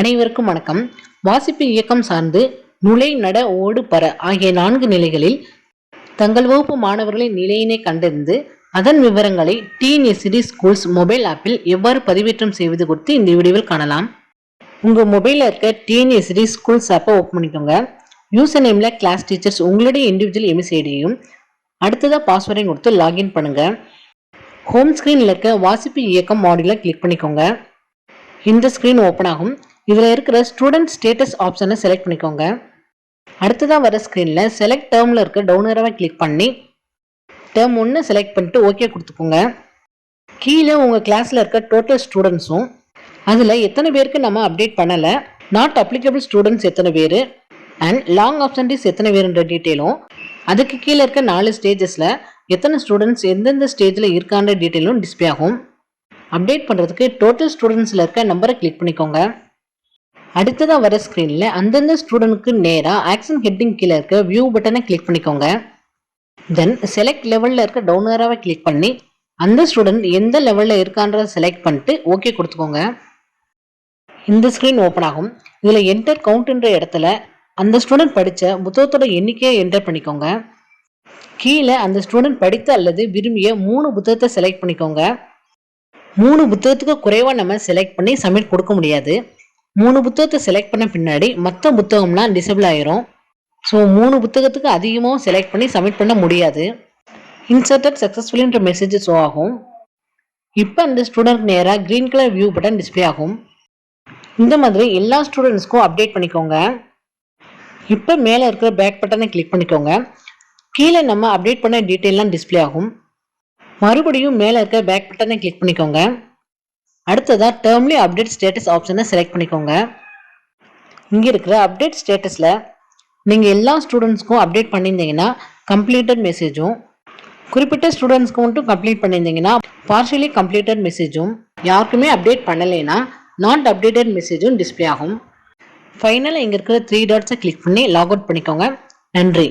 அனைவருக்கும் வணக்கம். வாசிப்பு இயக்கம் சார்ந்து நுழை நட ஓடு பர ஆகிய நான்கு நிலைகளில் தங்கள் வகுப்பு மாணவர்களின் நிலையினை கண்டறிந்து அதன் விவரங்களை டிஎன்எஸ்டி ஸ்கூல்ஸ் மொபைல் ஆப்பில் எவ்வாறு பதிவேற்றம் செய்வது குறித்து இந்த வீடியோவில் காணலாம். உங்கள் மொபைலில் இருக்க டிஎன்எஸ்டி ஸ்கூல்ஸ் ஆப்பை ஓப்பன் பண்ணிக்கோங்க. யூசர் நேமில் கிளாஸ் டீச்சர்ஸ் உங்களுடைய இண்டிவிஜுவல் எமிசைடையும் அடுத்ததாக பாஸ்வேர்டையும் கொடுத்து லாகின் பண்ணுங்கள் ஹோம் ஸ்க்ரீனில் இருக்க வாசிப்பு இயக்கம் மாடியில் கிளிக் பண்ணிக்கோங்க. இந்த ஸ்க்ரீன் ஓப்பன் ஆகும். இதில் இருக்கிற ஸ்டூடெண்ட் ஸ்டேட்டஸ் ஆப்ஷனை செலக்ட் பண்ணிக்கோங்க. அடுத்ததாக வர ஸ்க்ரீனில் செலக்ட் டேர்மில் இருக்க டவுனராக கிளிக் பண்ணி டேர்ம் ஒன்று செலக்ட் பண்ணிட்டு ஓகே கொடுத்துக்கோங்க. கீழே உங்கள் கிளாஸில் இருக்க டோட்டல் ஸ்டூடெண்ட்ஸும் அதில் எத்தனை பேருக்கு நம்ம அப்டேட் பண்ணலை நாட் அப்ளிகபிள் ஸ்டூடெண்ட்ஸ் எத்தனை பேர் அண்ட் லாங் ஆப்ஷன்டிஸ் எத்தனை பேருன்ற டீட்டெயிலும் அதுக்கு கீழே இருக்க நாலு ஸ்டேஜஸில் எத்தனை ஸ்டூடெண்ட்ஸ் எந்தெந்த ஸ்டேஜில் இருக்கான்ற டீட்டெயிலும் டிஸ்பிளே ஆகும். அப்டேட் பண்ணுறதுக்கு டோட்டல் ஸ்டூடெண்ட்ஸில் இருக்க நம்பரை கிளிக் பண்ணிக்கோங்க. அடுத்ததாக வர ஸ்க்ரீனில் அந்தந்த ஸ்டூடெண்ட்க்கு நேராக ஆக்ஷன் ஹெட்டிங் கீழே இருக்க வியூ பட்டனை கிளிக் பண்ணிக்கோங்க. தென் செலக்ட் லெவலில் இருக்க டவுனராக கிளிக் பண்ணி அந்த ஸ்டூடெண்ட் எந்த லெவலில் இருக்கான்றதை செலக்ட் பண்ணிட்டு ஓகே கொடுத்துக்கோங்க. இந்த ஸ்க்ரீன் ஓப்பன் ஆகும். இதில் என்டர் கவுண்ட்ன்ற இடத்துல அந்த ஸ்டூடெண்ட் படித்த புத்தகத்தோட எண்ணிக்கையை என்டர் பண்ணிக்கோங்க. கீழே அந்த ஸ்டூடெண்ட் படித்த அல்லது விரும்பிய மூணு புத்தகத்தை செலக்ட் பண்ணிக்கோங்க. மூணு புத்தகத்துக்கு குறைவாக நம்ம செலக்ட் பண்ணி சப்மிட் கொடுக்க முடியாது. மூணு புத்தகத்தை செலக்ட் பண்ண பின்னாடி மற்ற புத்தகம்லாம் டிசபிள் ஆயிரும். ஸோ மூணு புத்தகத்துக்கு அதிகமாகவும் செலக்ட் பண்ணி சப்மிட் பண்ண முடியாது. இன்சர்டட் சக்ஸஸ்ஃபுல்ன்ற மெசேஜ் ஷோ ஆகும். இப்போ அந்த ஸ்டூடெண்ட் நேராக green colour view button display ஆகும். இந்த மாதிரி எல்லா ஸ்டூடெண்ட்ஸ்க்கும் அப்டேட் பண்ணிக்கோங்க. இப்போ மேலே இருக்கிற பேக் பட்டனை கிளிக் பண்ணிக்கோங்க. கீழே நம்ம அப்டேட் பண்ண டீட்டெயிலாம் டிஸ்பிளே ஆகும். மறுபடியும் மேலே இருக்கிற பேக் பட்டனை கிளிக் பண்ணிக்கோங்க. அடுத்ததாக டேர்ம்லி அப்டேட் ஸ்டேட்டஸ் ஆப்ஷனை செலக்ட் பண்ணிக்கோங்க. இங்கே இருக்கிற அப்டேட் ஸ்டேட்டஸில் நீங்கள் எல்லா ஸ்டூடெண்ட்ஸ்க்கும் அப்டேட் பண்ணியிருந்தீங்கன்னா கம்ப்ளீட்டட் மெசேஜும் குறிப்பிட்ட ஸ்டூடெண்ட்ஸ்க்கு மட்டும் கம்ப்ளீட் பண்ணியிருந்தீங்கன்னா பார்ஷியலி கம்ப்ளீட்டட் மெசேஜும் யாருக்குமே அப்டேட் பண்ணலைன்னா நாட் அப்டேட்டட் மெசேஜும் டிஸ்பிளே ஆகும். ஃபைனலாக இங்கே இருக்கிற த்ரீ டாட்ஸை கிளிக் பண்ணி லாக் அவுட் பண்ணிக்கோங்க. நன்றி.